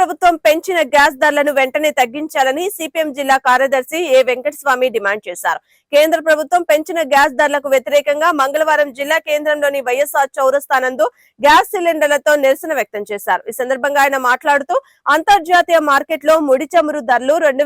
ప్రభుత్వం పెంచిన గ్యాస్ ధరలను వెంటనే తగ్గించాలని సిపిఎం జిల్లా కార్యదర్శి ఏ వెంకటస్వామి డిమాండ్ చేశారు. కేంద్ర ప్రభుత్వం పెంచిన గ్యాస్ ధరలకు వ్యతిరేకంగా మంగళవారం జిల్లా కేంద్రంలోని వైఎస్ఆర్ చౌరస్థానందు గ్యాస్ సిలిండర్లతో నిరసన వ్యక్తం చేశారు. ఈ సందర్భంగా ఆయన మాట్లాడుతూ అంతర్జాతీయ మార్కెట్లో ముడి చమురు ధరలు రెండు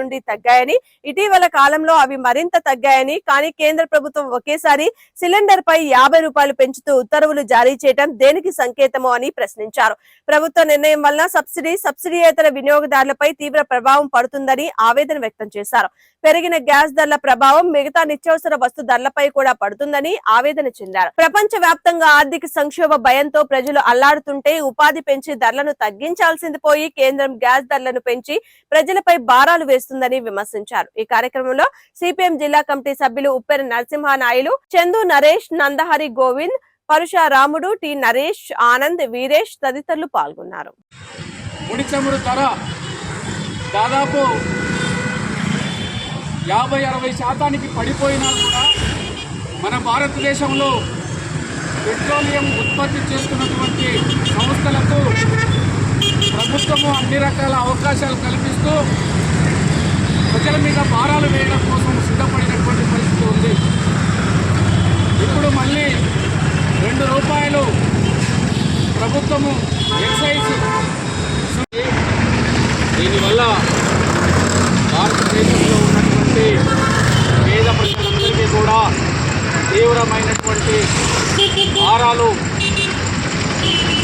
నుండి తగ్గాయని ఇటీవల కాలంలో అవి మరింత తగ్గాయని కానీ కేంద్ర ప్రభుత్వం ఒకేసారి సిలిండర్ పై యాభై రూపాయలు పెంచుతూ ఉత్తర్వులు జారీ చేయడం దేనికి సంకేతమో అని ప్రశ్నించారు. ప్రభుత్వ నిర్ణయం వల్ల సబ్సిడీ సబ్సిడీయేతర వినియోగదారులపై తీవ్ర ప్రభావం పడుతుందని ఆవేదన వ్యక్తం చేశారు. పెరిగిన గ్యాస్ ధరల ప్రభావం మిగతా నిత్యావసర వస్తు ధరలపై కూడా పడుతుందని ఆవేదన చెందారు. ప్రపంచ వ్యాప్తంగా ఆర్థిక సంక్షోభ భయంతో ప్రజలు అల్లాడుతుంటే ఉపాధి పెంచి ధరలను తగ్గించాల్సింది పోయి కేంద్రం గ్యాస్ ధరలను పెంచి ప్రజలపై భారాలు వేస్తుందని విమర్శించారు. ఈ కార్యక్రమంలో సిపిఎం జిల్లా కమిటీ సభ్యులు ఉప్పెర నరసింహానాయులు చందు నరేష్ నందహరి గోవింద్ పరుష రాముడు టి నరేష్ ఆనంద్ వీరేష్ తదితరులు పాల్గొన్నారు. ముడి చమురు ధర దాదాపు యాభై అరవై శాతానికి పడిపోయినా కూడా మన భారతదేశంలో పెట్రోలియం ఉత్పత్తి చేస్తున్నటువంటి సంస్థలకు ప్రభుత్వము అన్ని రకాల అవకాశాలు కల్పిస్తూ ప్రజల మీద భారాలు వేయడం కోసం సిద్ధపడినటువంటి పరిస్థితి ఉంది. ఇప్పుడు మళ్ళీ రెండు రూపాయలు ప్రభుత్వము ఎక్సైజ్ తీవ్రమైనటువంటి భారాలు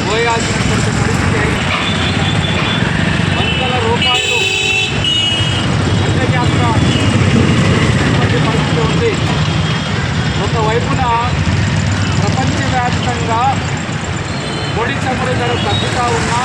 పోయాల్సినటువంటి పరిస్థితి వందల రూపాయలు అంతర్జాతీయ పరిస్థితి ఉంది. ఒకవైపున ప్రపంచవ్యాప్తంగా పొడి చమురు ధర తగ్గుతూ ఉన్నా